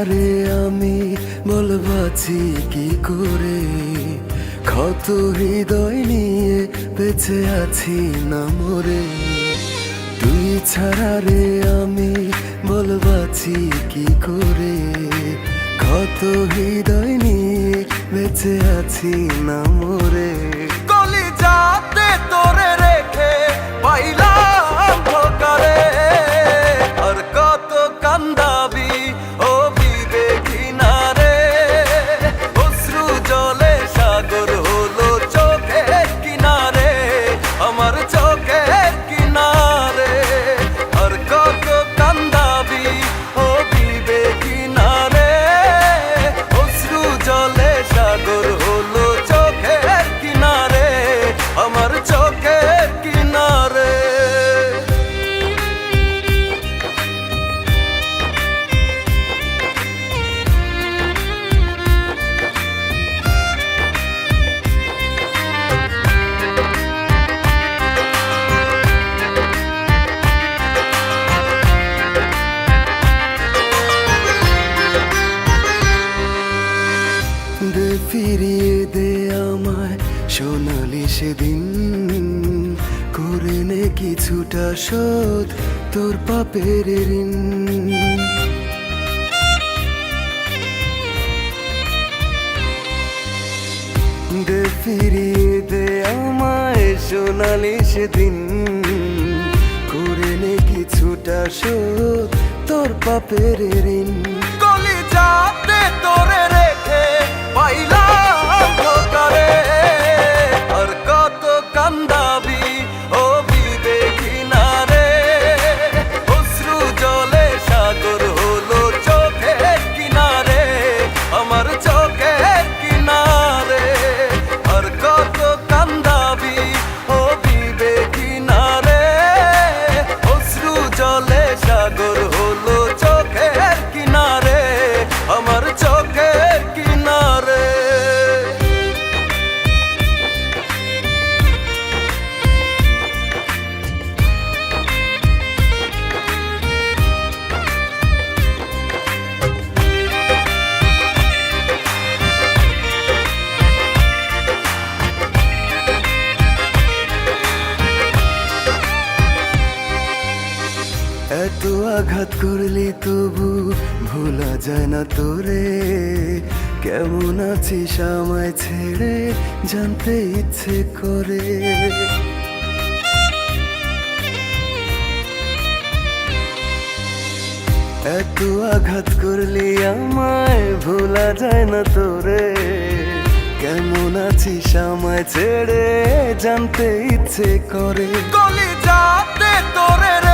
তুই ছাড়া রে আমি বলবাছি কি করে? ক্ষত হৃদয় নিয়ে বেঁচে আছি না মরে। তুই ছাড়া রে আমি বলবাছি কি করে? ক্ষত হৃদয় নিয়ে বেঁচে আছি না মরে। দে ফিরিয়ে দে আমায়। সোনালি সেদিন করে নে কিছুটা শোধ তোর পাপের ঋণ। দে ফিরিয়ে দে আমায় সোনালি সেদিন করে নে কিছুটা শোধ তোর পাপের ঋণ। কলি যাতে তোরে রেখে পাইলাম আর কত কান্দাবি ও বিবেকী নারে অশ্রু জলে সাগর হলো চোখের কিনারে, আমার চোখের কিনারে। আর কত কান্দাবি ও বিবেকী নারে অশ্রু জলে সাগর হলো যায় না তোরে। কেমন আছিস আমায় ছেড়ে? জানতে ইচ্ছে করে। এত আঘাত করলি আমায়, ভোলা যায় না তোরে। কেমন আছিস আমায় ছেড়ে? জানতে ইচ্ছে করে। তোরে